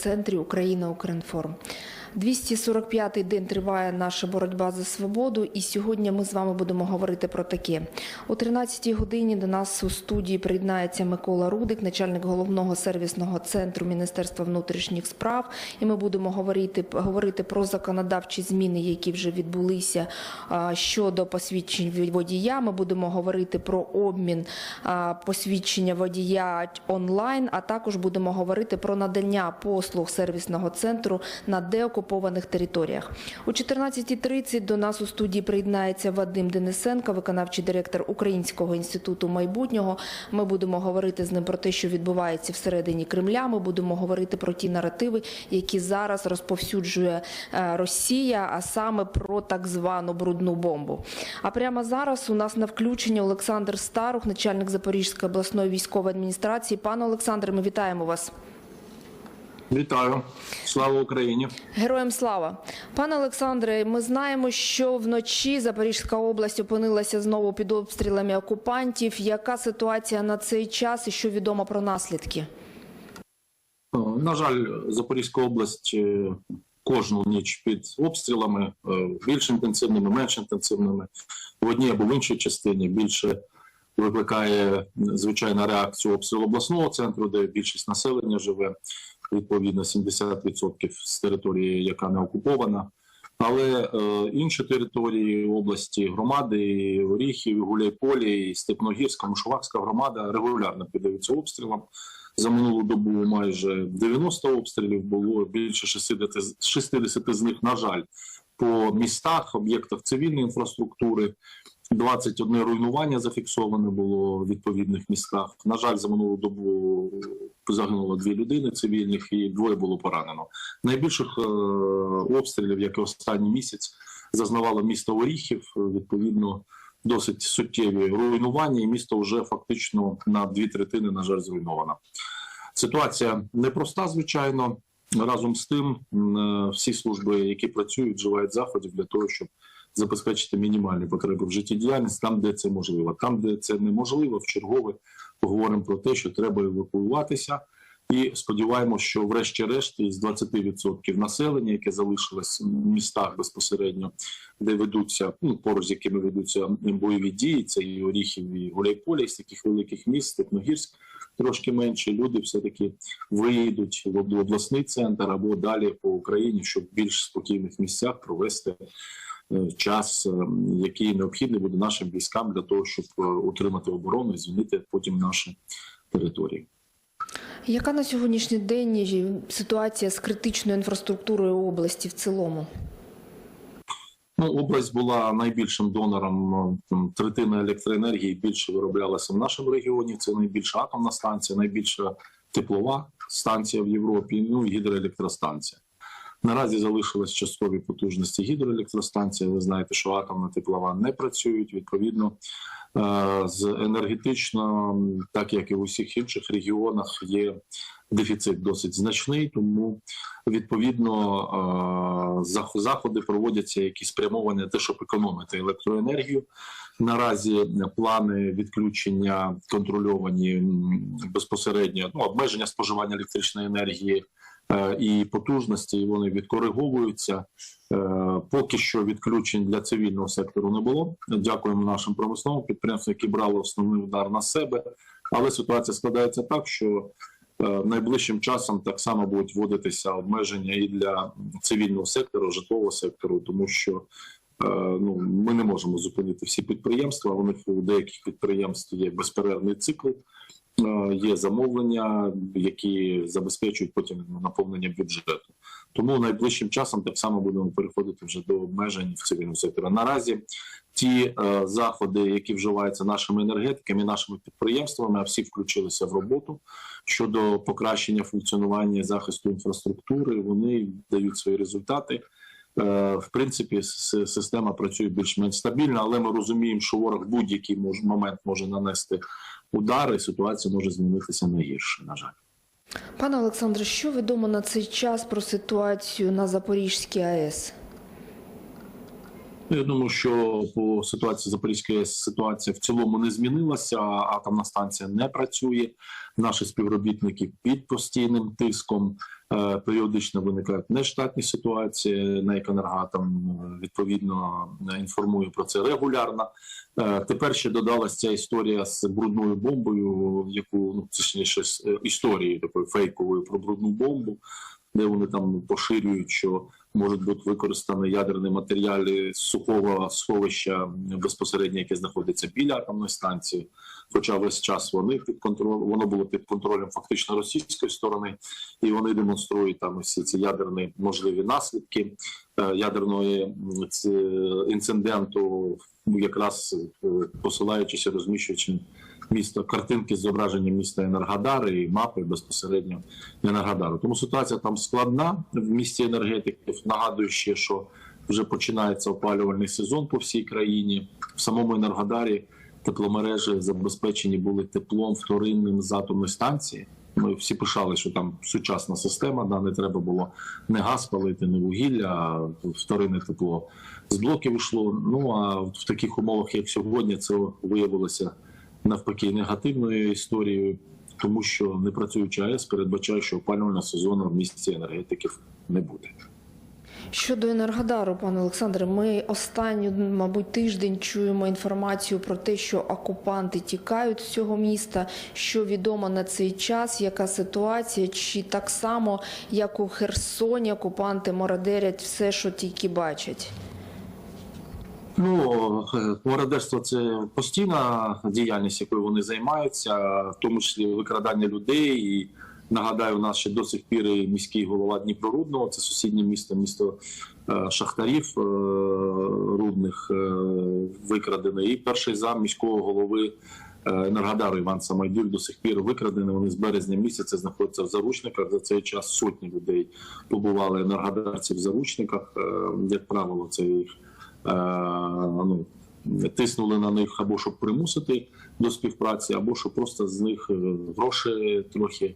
центрі Україна Укрінформ. 245-й день триває наша боротьба за свободу, і сьогодні ми з вами будемо говорити про таке. О 13-й годині до нас у студії приєднається Микола Рудик, начальник головного сервісного центру Міністерства внутрішніх справ. І ми будемо говорити, говорити про законодавчі зміни, які вже відбулися щодо посвідчень від водія. Ми будемо говорити про обмін посвідчення водія онлайн, а також будемо говорити про надання послуг сервісного центру на деокупованих територіях. О 14.30 до нас у студії приєднається Вадим Денисенко, виконавчий директор Українського інституту майбутнього. Ми будемо говорити з ним про те, що відбувається всередині Кремля. Ми будемо говорити про ті наративи, які зараз розповсюджує е, Росія, а саме про так звану брудну бомбу. А прямо зараз у нас на включенні Олександр Старух, начальник Запорізької обласної військової адміністрації. Пане Олександре, ми вітаємо вас. Вітаю, слава Україні. Героям слава, пане Олександре. Ми знаємо, що вночі Запорізька область опинилася знову під обстрілами окупантів. Яка ситуація на цей час і що відомо про наслідки? Е, На жаль, Запорізька область е, кожну ніч під обстрілами, е, більш інтенсивними, менш інтенсивними. В одній або в іншій частині більше викликає звичайна реакцію обстрілу обласного центру, де більшість населення живе, відповідно 70% з території, яка не окупована. Але е, інші території області, громади, і Оріхів, і Гуляйполі, і Степногірська, Мушувакська громада регулярно піддаються обстрілам. За минулу добу майже 90 обстрілів було більше 60, з- 60 з них, на жаль, по містах, об'єктах цивільної інфраструктури. 21 руйнування зафіксоване було в відповідних містах. На жаль, за минулу добу загинуло дві людини цивільних і двоє було поранено. Найбільших е, обстрілів, як і останній місяць, зазнавало місто Оріхів. Відповідно, досить суттєві руйнування, і місто вже фактично на дві третини, на жаль, зруйновано. Ситуація непроста, звичайно. Разом з тим, е, всі служби, які працюють, вживають заходів для того, щоб забезпечити мінімальні потреби в життєдіяльність там, де це можливо. Там, де це неможливо, в чергове поговоримо про те, що треба евакуюватися. І сподіваємося, що врешті-решт із 20% населення, яке залишилось в містах безпосередньо, де ведуться ну, поруч з якими ведуться бойові дії, це і Оріхів, і Гуляйполя, з таких великих міст, Степногірськ, трошки менше. Люди все таки виїдуть в обласний центр або далі по Україні, щоб в більш спокійних місцях провести час, е, який необхідний буде нашим військам для того, щоб е, утримати оборону і звільнити потім наші території. Яка на сьогоднішній день ситуація з критичною інфраструктурою області в цілому? Ну, область була найбільшим донором. е, Третина електроенергії більше вироблялася в нашому регіоні. Це найбільша атомна станція, найбільша теплова станція в Європі. Ну і гідроелектростанція. Наразі залишились часткові потужності гідроелектростанції. Ви знаєте, що атомна теплова не працюють. Відповідно, е, з енергетично, так як і в усіх інших регіонах, є дефіцит досить значний. Тому відповідно е, заходи проводяться, які спрямовані на те, щоб економити електроенергію. Наразі плани відключення контрольовані безпосередньо ну, обмеження споживання електричної енергії і потужності. і Вони відкориговуються. Е, Поки що відключень для цивільного сектору не було. Дякуємо нашим промисловим підприємствам, які брали основний удар на себе. Але ситуація складається так, що е, найближчим часом так само будуть вводитися обмеження і для цивільного сектору, житлового сектору, тому що е, ну ми не можемо зупинити всі підприємства. У них у деяких підприємств є безперервний цикл. Е, Є замовлення, які забезпечують потім наповнення бюджету. Тому найближчим часом так само будемо переходити вже до обмежень в цивільному секторі. Наразі ті е, заходи, які вживаються нашими енергетиками, нашими підприємствами, а всі включилися в роботу щодо покращення функціонування захисту інфраструктури. Вони дають свої результати. Е, В принципі, система працює більш-менш стабільно, але ми розуміємо, що ворог будь-який мож- момент може нанести удари, ситуація може змінитися на гірше. На жаль. Пане Олександре, що відомо на цей час про ситуацію на Запорізькій АЕС? Ну, Я думаю, що по ситуації Запорізької ситуація в цілому не змінилася. Атомна станція не працює. Наші співробітники під постійним тиском. Е, Періодично виникають нештатні ситуації. НЕК «Енергоатом» е, відповідно е, інформує про це регулярно. Тепер ще додалася ця історія з брудною бомбою, яку ну точніше історією такою фейковою про брудну бомбу, де вони там поширюють, що можуть бути використані ядерні матеріали з сухого сховища безпосередньо, яке знаходиться біля атомної станції. Хоча весь час вони під контролем, воно було під контролем фактично російської сторони, і вони демонструють там всі ці ядерні можливі наслідки е, ядерної інциденту, якраз е, посилаючись і розміщуючи місто картинки з зображенням міста Енергодар і мапи безпосередньо Енергодару. Тому ситуація там складна в місті енергетиків. Нагадую ще, що вже починається опалювальний сезон по всій країні. В самому Енергодарі тепломережі забезпечені були теплом вторинним з атомної станції. Ми всі пишали, що там сучасна система, да, не треба було не газ палити, не вугілля, а вторинне тепло з блоків йшло. Ну а в таких умовах, як сьогодні, це виявилося навпаки негативною історією, тому що не працюючи АЕС передбачає, що опалювального сезону в місті енергетиків не буде. Щодо Енергодару, пане Олександре, ми останню, мабуть, тиждень чуємо інформацію про те, що окупанти тікають з цього міста. Що відомо на цей час, яка ситуація? Чи так само, як у Херсоні, окупанти мародерять все, що тільки бачать? Ну, мародерство це постійна діяльність, якою вони займаються, в тому числі викрадання людей. І нагадаю, у нас ще до сих пір і міський голова Дніпрорудного, це сусіднє місто, місто е, шахтарів е, рудних е, викрадене. І перший зам міського голови Енергодару Іван Самайдюль до сих пір викрадений. Вони з березня місяця знаходяться в заручниках. За цей час сотні людей побували енергодарці в заручниках. Як правило, це їх ну, тиснули на них або щоб примусити до співпраці, або щоб просто з них е, гроші трохи,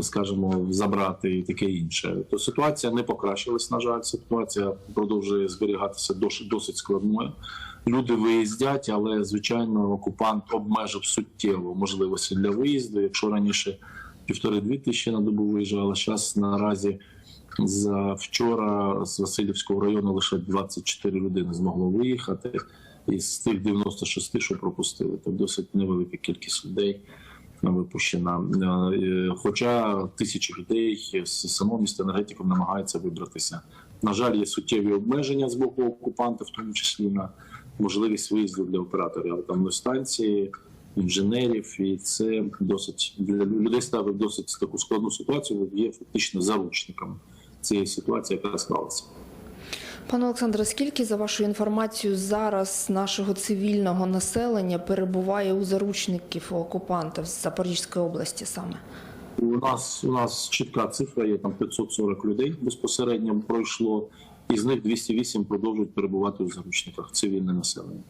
скажімо, забрати і таке інше. То ситуація не покращилась. На жаль, ситуація продовжує зберігатися досить, складною. Люди виїздять, але звичайно окупант обмежив суттєво можливості для виїзду. Якщо раніше півтори-дві тисячі на добу виїжджало, зараз наразі за вчора з Васильівського району лише 24 людини змогло виїхати. Із тих 96, що пропустили, це досить невелика кількість людей випущена. Е, Хоча тисячі людей з самого міста енергетиків намагаються вибратися. На жаль, є суттєві обмеження з боку окупанта, в тому числі на можливість виїзду для операторів атомної станції, інженерів, і це досить для людей ставить досить таку складну ситуацію. Є фактично заручниками цієї ситуації, яка склалася. Пане Олександре, скільки за вашою інформацією зараз нашого цивільного населення перебуває у заручників у окупантів з Запорізької області саме? У нас у нас чітка цифра є там 540 людей безпосередньо пройшло, і з них 208 продовжують перебувати у заручниках цивільне населення.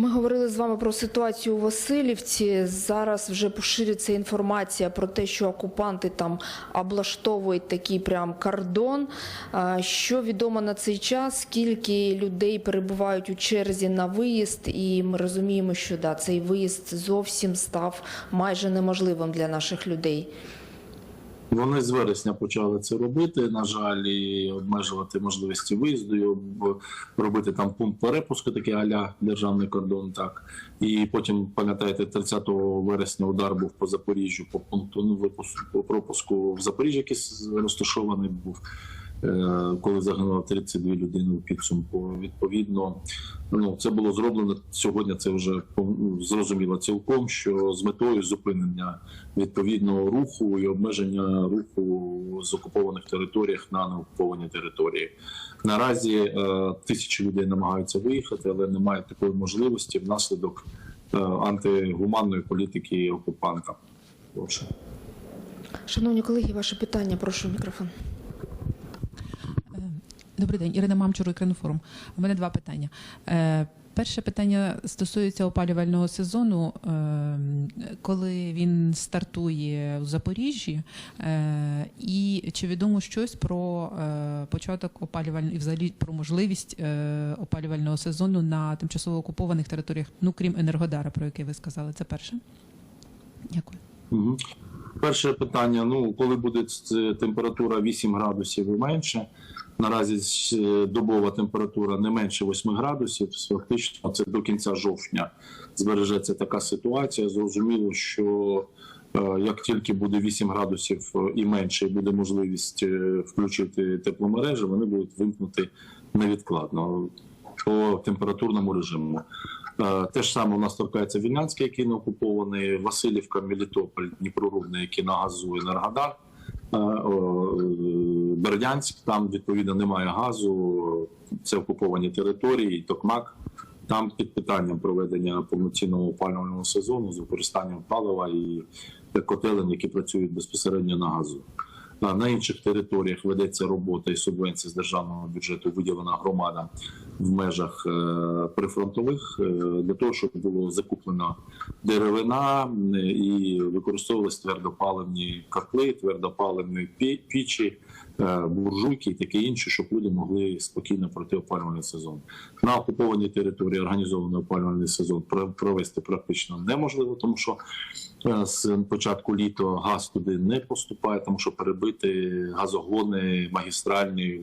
Ми говорили з вами про ситуацію у Васильівці. Зараз вже поширюється інформація про те, що окупанти там облаштовують такий прям кордон. Що відомо на цей час? Скільки людей перебувають у черзі на виїзд? І ми розуміємо, що да, цей виїзд зовсім став майже неможливим для наших людей. Вони з вересня почали це робити. На жаль, і обмежувати можливості виїзду, робити там пункт перепуску, такий аля державний кордон. Так і потім пам'ятаєте, 30 вересня удар був по Запоріжжю по пункту ну, випуску пропуску в Запоріжжі, який розташований був. Е, Коли загинуло 32 людини у підсумку, відповідно, ну це було зроблено сьогодні. Це вже ну, зрозуміло цілком, що з метою зупинення відповідного руху і обмеження руху з окупованих територіях на неокуповані території. Наразі е, тисячі людей намагаються виїхати, але немає такої можливості внаслідок е, антигуманної політики окупанта. Шановні колеги, ваше питання, прошу мікрофон. Добрий день, Ірина Мамчур, Укрінформ. У мене два питання. Е, Перше питання стосується опалювального сезону. Ем, Коли він стартує у Запоріжжі, е, і чи відомо щось про е, початок опалювального і взагалі про можливість е, опалювального сезону на тимчасово окупованих територіях, ну крім Енергодара, про який ви сказали, це перше. Дякую. Перше питання: ну коли буде температура 8 градусів і менше. Наразі е, добова температура не менше 8 градусів. Фактично, це до кінця жовтня збережеться така ситуація. Зрозуміло, що е, як тільки буде 8 градусів е, і менше, і буде можливість включити тепломережі, вони будуть вимкнути невідкладно по температурному режиму. Е, Те ж саме у нас торкається Вільнянський, який не окупований, Васильівка, Мелітополь, Дніпрорудне, які на газу Енергодар. Е, е, Бердянськ, там відповідно немає газу, це окуповані території, Токмак. Там під питанням проведення повноцінного опалювального сезону з використанням палива і котелень, які працюють безпосередньо на газу. На інших територіях ведеться робота і субвенція з державного бюджету виділена громадам в межах е, прифронтових е, для того, щоб було закуплено деревина е, і використовувалися твердопаливні котли, твердопаливні пі- пічі, буржуйки і таке інше, щоб люди могли спокійно пройти опалювальний сезон. На окупованій території організований опалювальний сезон про- провести практично неможливо, тому що е, з початку літа газ туди не поступає, тому що перебити газогони магістральні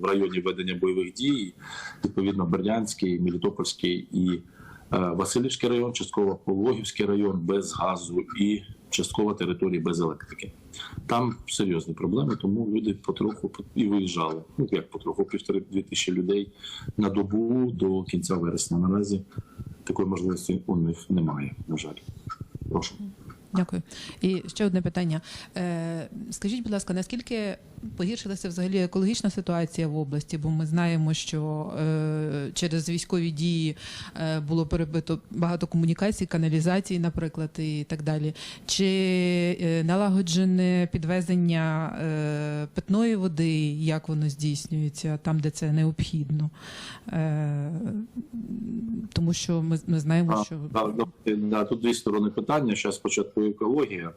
в районі ведення бойових дій, відповідно Бердянський, Мелітопольський і е, Васильівський район, частково Пологівський район без газу і частково території без електрики. Там серйозні проблеми, тому люди потроху і виїжджали. Ну як потроху, півтори-дві тисячі людей на добу до кінця вересня. Наразі такої можливості у них немає. На жаль, прошу. Дякую. І ще одне питання. Е, Скажіть, будь ласка, наскільки погіршилася взагалі екологічна ситуація в області? Бо ми знаємо, що е, через військові дії е, було перебито багато комунікацій, каналізацій, наприклад, і так далі. Чи е, налагоджене підвезення е, питної води, як воно здійснюється там, де це необхідно? Е, Тому що ми, ми знаємо, що да, да, тут дві сторони питання. Зараз спочатку екологія.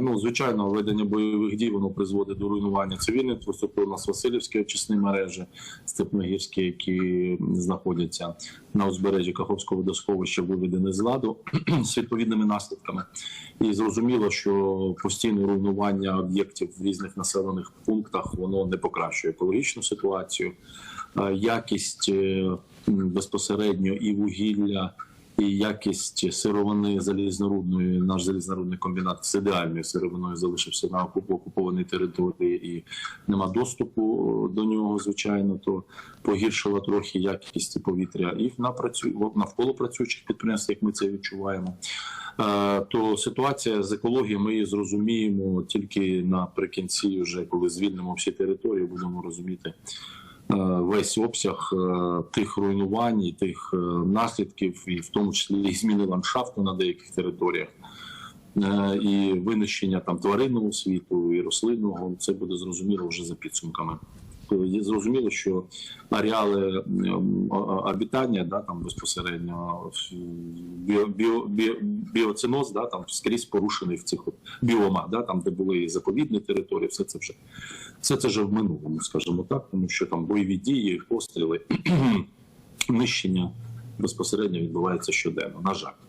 Ну, звичайно, ведення бойових дій воно призводить до руйнування інфраструктури. У нас Васильівські очисні мережі, степногірські, які знаходяться на узбережжі Каховського водосховища, виведені з ладу з відповідними наслідками. І зрозуміло, що постійне руйнування об'єктів в різних населених пунктах воно не покращує екологічну ситуацію, Е, якість е, безпосередньо і вугілля, і якість сировини залізнорудної. Наш залізнорудний комбінат з ідеальною сировиною залишився на окуп- окупованій території, і нема доступу е, до нього, звичайно, то погіршила трохи якість повітря і навколо працюючих підприємств, як ми це відчуваємо. Е, То ситуація з екологією ми її зрозуміємо тільки наприкінці, вже коли звільнимо всі території, будемо розуміти весь обсяг е, тих руйнувань, і тих е, наслідків, і в тому числі і зміни ландшафту на деяких територіях. Е, І винищення там тваринного світу і рослинного це буде зрозуміло вже за підсумками. Є зрозуміло, що ареали ем, обітання, да, там безпосередньо біо, біо, біо, біоциноз, да, там скрізь порушений в цих біомах, да, там де були і заповідні території, все це вже все це вже в минулому, скажімо так, тому що там бойові дії, постріли, нищення безпосередньо відбувається щоденно. На жаль.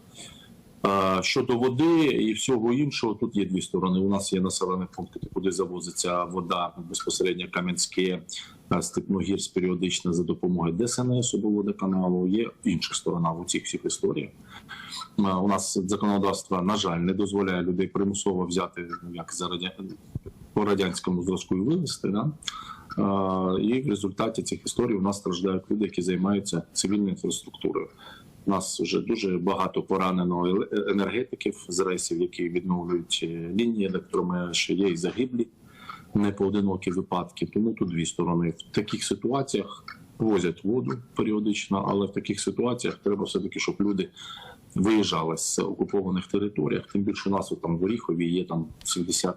Щодо води і всього іншого, тут є дві сторони. У нас є населені пункти, куди завозиться вода безпосередньо Кам'янське, а, Степногірськ періодично за допомогою ДСНС водоканалу. Є інша сторона в цих всіх історіях. У нас законодавство, на жаль, не дозволяє людей примусово взяти ну, як за по радянському зразку і вивезти. Да? І в результаті цих історій у нас страждають люди, які займаються цивільною інфраструктурою. У нас вже дуже багато поранено енергетиків з рейсів, які відновлюють е, лінії електромереж. Є і загиблі непоодинокі випадки. Тому тут дві сторони. В таких ситуаціях возять воду періодично, але в таких ситуаціях треба все таки, щоб люди виїжджали з окупованих територіях. Тим більше у нас там в Оріхові є там 70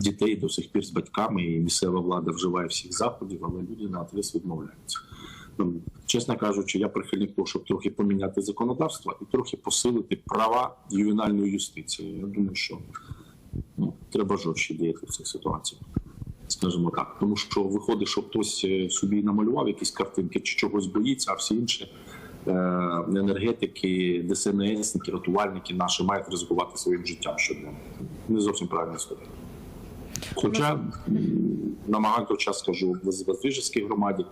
дітей до сих пір з батьками, і місцева влада вживає всіх заходів, але люди на адрес відмовляються. Чесно кажучи, я прихильник того, щоб трохи поміняти законодавство і трохи посилити права ювенальної юстиції. Я думаю, що ну, треба жорстче діяти в цих ситуаціях. Скажімо так, тому що виходить, що хтось е, собі намалював якісь картинки чи чогось боїться, а всі інші е, енергетики, ДСНСники, рятувальники наші мають ризикувати своїм життям щоденно. Не зовсім правильно історія. Хоча на час скажу, в Воздвижівській громаді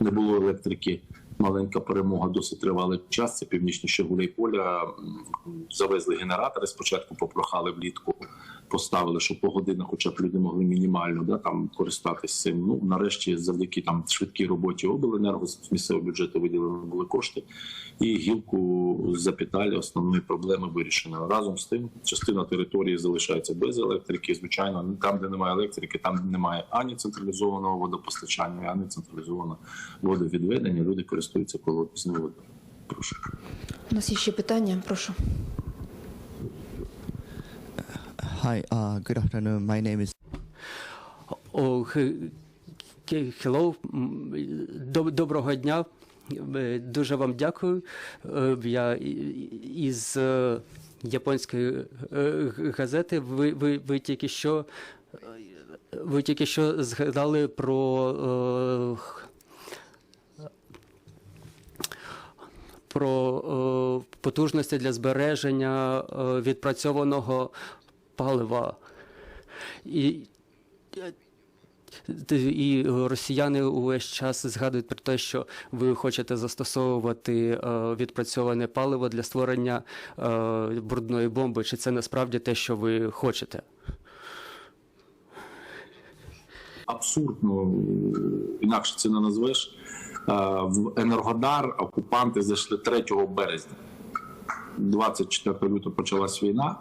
не було електрики. Маленька перемога, досить тривалий час. Це північніше Гуляйполя. поля Завезли генератори. Спочатку попрохали влітку, поставили, щоб по годинах, хоча б люди могли мінімально да, там користатися цим. Ну нарешті, завдяки там швидкій роботі обленерго з місцевого бюджету виділені були кошти, і гілку запіталі основні проблеми вирішено. Разом з тим, частина території залишається без електрики. Звичайно, там, де немає електрики, там немає ані централізованого водопостачання, ані централізованого водовідведення. Люди користуються колодезною водою. Прошу. У нас є ще питання, прошу. Hi, uh, good afternoon. My name is ке- hello. Доброго дня. Е, Дуже вам дякую. Е, Я із е, японської газети. Ви, ви, ви тільки що ви тільки що згадали про. Про потужності для збереження відпрацьованого палива. І і росіяни увесь час згадують про те, що ви хочете застосовувати е, відпрацьоване паливо для створення е, брудної бомби. Чи це насправді те, що ви хочете? абсурдно інакше це не назвеш. Е, В Енергодар окупанти зайшли 3 березня. 24 лютого почалась війна.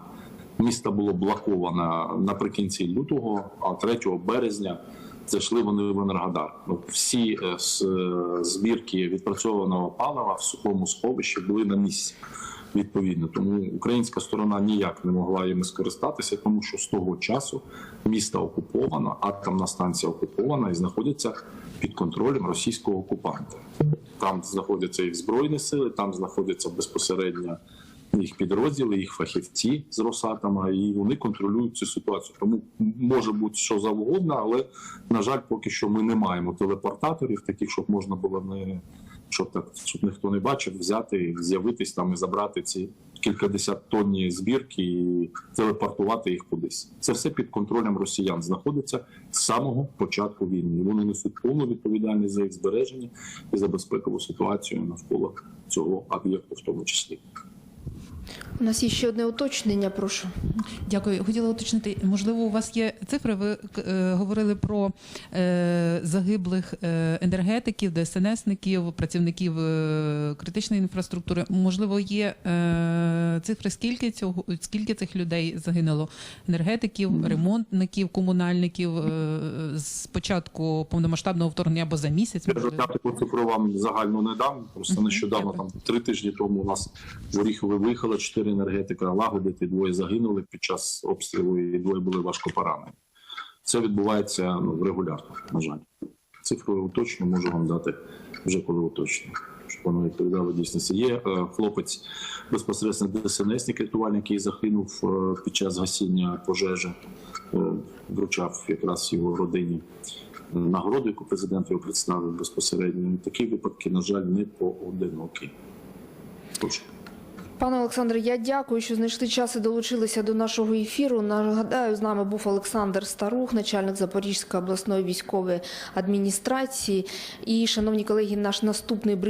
Місто було блоковано наприкінці лютого, а 3 березня зайшли вони в Енергодар. Всі е, е, збірки відпрацьованого палива в сухому сховищі були на місці. Відповідно, тому українська сторона ніяк не могла їм скористатися, тому що з того часу місто окуповано, атомна станція окупована і знаходиться під контролем російського окупанта. Там знаходяться їх збройні сили, там знаходяться безпосередньо їх підрозділи, їх фахівці з Росатома, і вони контролюють цю ситуацію. Тому може бути що завгодно, але на жаль, поки що ми не маємо телепортаторів, таких, щоб можна було не щоб так, щоб ніхто не бачив, взяти, з'явитись там і забрати ці кількадесят тонні збірки і телепортувати їх кудись. Це все під контролем росіян знаходиться з самого початку війни. Вони несуть повну відповідальність за їх збереження і за безпекову ситуацію навколо цього об'єкту, в тому числі. У нас є ще одне уточнення. Прошу, дякую. Хотіла уточнити. Можливо, у вас є цифри. Ви е, говорили про е, загиблих е, енергетиків, ДСНСників, працівників е, критичної інфраструктури. Можливо, є е, цифри, скільки цього скільки цих людей загинуло? Енергетиків, ремонтників, комунальників е, з початку повномасштабного вторгнення або за місяць. Можливо? Я таку цифру вам загальну не дам. Просто нещодавно там три тижні тому у нас в Оріхові виїхали. Чотири енергетика лагодити. Двоє загинули під час обстрілу, і двоє були важко поранені. Це відбувається ну, регулярно. На жаль, цифру уточню можу вам дати вже коли уточню. Щоб воно відповідало дійсності. Є е, хлопець безпосередньо ДСНСник, рятувальник, який загинув е, під час гасіння пожежі, е, вручав якраз його родині нагороду, яку президент його представив безпосередньо. Такі випадки, на жаль, не поодинокі. Точно. Пане Олександре, я дякую, що знайшли час і долучилися до нашого ефіру. Нагадаю, з нами був Олександр Старух, начальник Запорізької обласної військової адміністрації. І, шановні колеги, наш наступний брифінг